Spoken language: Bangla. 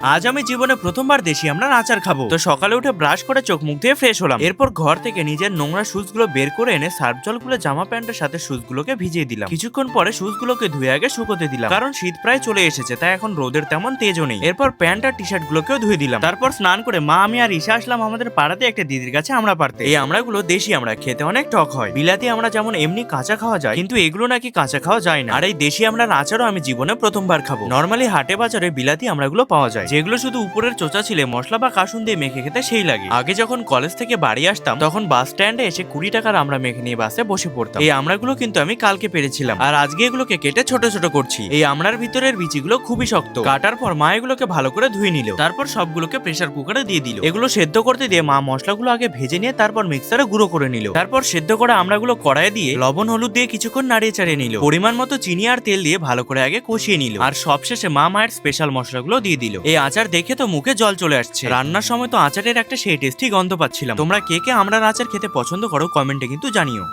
আজ আমি জীবনে প্রথমবার দেশি আমরা আচার খাব। তো সকালে উঠে ব্রাশ করে চোখ মুখ দিয়ে ফ্রেশ হলাম। এরপর ঘর থেকে নিজের নোংরা শুজগুলো বের করে এনে সার্ফ জলগুলো জামা প্যান্টের সাথে শুজ গুলোকে ভিজিয়ে দিলাম। কিছুক্ষণ পরে শুজ গুলোকে ধুয়ে আগে শুকোতে দিলাম। কারণ শীত প্রায় চলে এসেছে, তাই এখন রোদের তেমন তেজও নেই। এরপর প্যান্ট আর টি শার্ট গুলোকেও ধুয়ে দিলাম। তারপর স্নান করে মা, আমি আর ঈশা আসলাম আমাদের পাড়াতে একটা দিদির কাছে আমরা পারতে এই আমড়াগুলো দেশি আমরা, খেতে অনেক টক হয়। বিলাতি আমরা যেমন এমনি কাঁচা খাওয়া যায়, কিন্তু এগুলো নাকি কাঁচা খাওয়া যায় না। আর এই দেশি আমড়ার আচারও আমি জীবনে প্রথমবার খাব। নর্মালি হাটে বাজারে বিলাতি আমড়াগুলো পাওয়া যায়। যেগুলো শুধু উপরের চোচা ছিলে, মশলা বা কাসুন দিয়ে মেখে খেতে সেই লাগে। আগে যখন কলেজ থেকে বাড়ি আসতাম, তখন বাস স্ট্যান্ডে এসে কুড়ি টাকার আমরা মেখে নিয়ে বাসে বসে পড়তাম। এই আমড়াগুলো কিন্তু আমি কালকে পেরেছিলাম। আর আজকে এগুলোকে কেটে ছোট ছোট করছি। এই আমড়ার ভিতরের বিচিগুলো খুবই শক্ত। কাটার পর মা এগুলোকে ভালো করে ধুয়ে নিল। তারপর সবগুলোকে প্রেসার কুকারে দিয়ে দিল। এগুলো সেদ্ধ করতে দিয়ে মা মশলাগুলো আগে ভেজে নিয়ে তারপর মিক্সারে গুঁড়ো করে নিল। তারপর সেদ্ধ করা আমড়াগুলো কড়াই দিয়ে লবণ, হলুদ দিয়ে কিছুক্ষণ নাড়িয়ে চাড়িয়ে নিল। পরিমাণ মতো চিনি আর তেল দিয়ে ভালো করে আগে কষিয়ে নিল। আর সবশেষে মা মায়ের স্পেশাল মশলাগুলো দিয়ে দিল। এই আচার দেখে তো মুখে জল চলে আসছে। রান্নার সময় তো আচারের একটা সেই টেস্টি গন্ধ পাচ্ছিলাম। তোমরা কে কে আমরার আচার খেতে পছন্দ করো কমেন্টে কিন্তু জানিও।